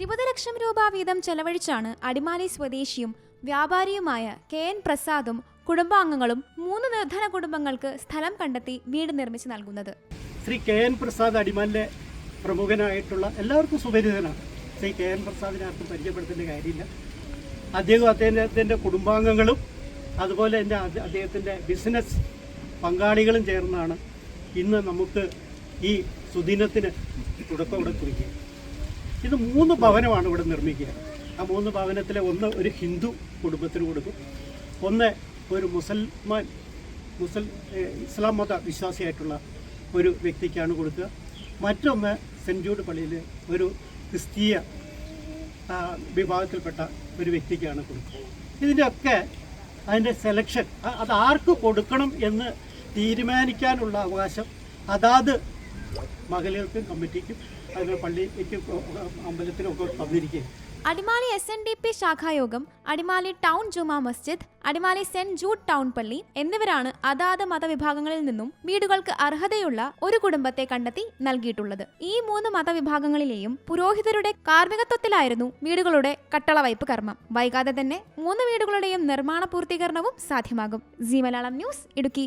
ഇരുപത് ലക്ഷം രൂപ വീതം ചെലവഴിച്ചാണ് അടിമാലി സ്വദേശിയും വ്യാപാരിയുമായ കെ എൻ പ്രസാദും കുടുംബാംഗങ്ങളും മൂന്ന് നിർധന കുടുംബങ്ങൾക്ക് സ്ഥലം കണ്ടെത്തി വീട് നിർമ്മിച്ചു നൽകുന്നത്. ശ്രീ കെ എൻ പ്രസാദ് അടിമാലിലെ പ്രമുഖനായിട്ടുള്ള എല്ലാവർക്കും സുപരിചിതനാണ്. ശ്രീ കെ എൻ പ്രസാദിനെ ആർക്കും പരിചയപ്പെടുത്തേണ്ട കാര്യമില്ല. അദ്ദേഹം അദ്ദേഹത്തിന്റെ കുടുംബാംഗങ്ങളും അതുപോലെ എന്റെ അദ്ദേഹത്തിന്റെ ബിസിനസ് പങ്കാളികളും ചേർന്നാണ് ഇന്ന് നമുക്ക് ഈ സുദിനത്തിന് തുടക്കം ഇവിടെ ഇത് മൂന്ന് ഭവനമാണ് ഇവിടെ നിർമ്മിക്കുക. ആ മൂന്ന് ഭവനത്തിലെ ഒന്ന് ഒരു ഹിന്ദു കുടുംബത്തിന് കൊടുക്കും. ഒന്ന് ഒരു മുസൽമാൻ മുസൽ ഇസ്ലാം മത വിശ്വാസിയായിട്ടുള്ള ഒരു വ്യക്തിക്കാണ് കൊടുക്കുക. മറ്റൊന്ന് സെന്റ് ജൂഡ് പള്ളിയിൽ ഒരു ക്രിസ്തീയ വിഭാഗത്തിൽപ്പെട്ട ഒരു വ്യക്തിക്കാണ് കൊടുക്കുക. ഇതിന്റെയൊക്കെ അതിന്റെ സെലക്ഷൻ അത് ആർക്ക് കൊടുക്കണം എന്ന് തീരുമാനിക്കാനുള്ള അവകാശം അതാത് മകളിർക്കും കമ്മിറ്റിക്കും അതുപോലെ പള്ളിക്ക് അമ്പലത്തിനും ഒക്കെ തന്നിരിക്കുക Adimali S N D P ശാഖായോഗം Adimali town Juma Masjid Adimali saint Jude town പള്ളി എന്നിവരാണ് അതാത് മതവിഭാഗങ്ങളിൽ നിന്നും വീടുകൾക്ക് അർഹതയുള്ള ഒരു കുടുംബത്തെ കണ്ടെത്തി നൽകിയിട്ടുള്ളത്. ഈ മൂന്ന് മതവിഭാഗങ്ങളിലെയും പുരോഹിതരുടെ കാർമ്മികത്വത്തിലായിരുന്നു വീടുകളുടെ കട്ടളവയ്പ് കർമ്മം. വൈകാതെ തന്നെ മൂന്ന് വീടുകളുടെയും നിർമ്മാണ പൂർത്തീകരണവും സാധ്യമാകും. G Malayalam news Idukki.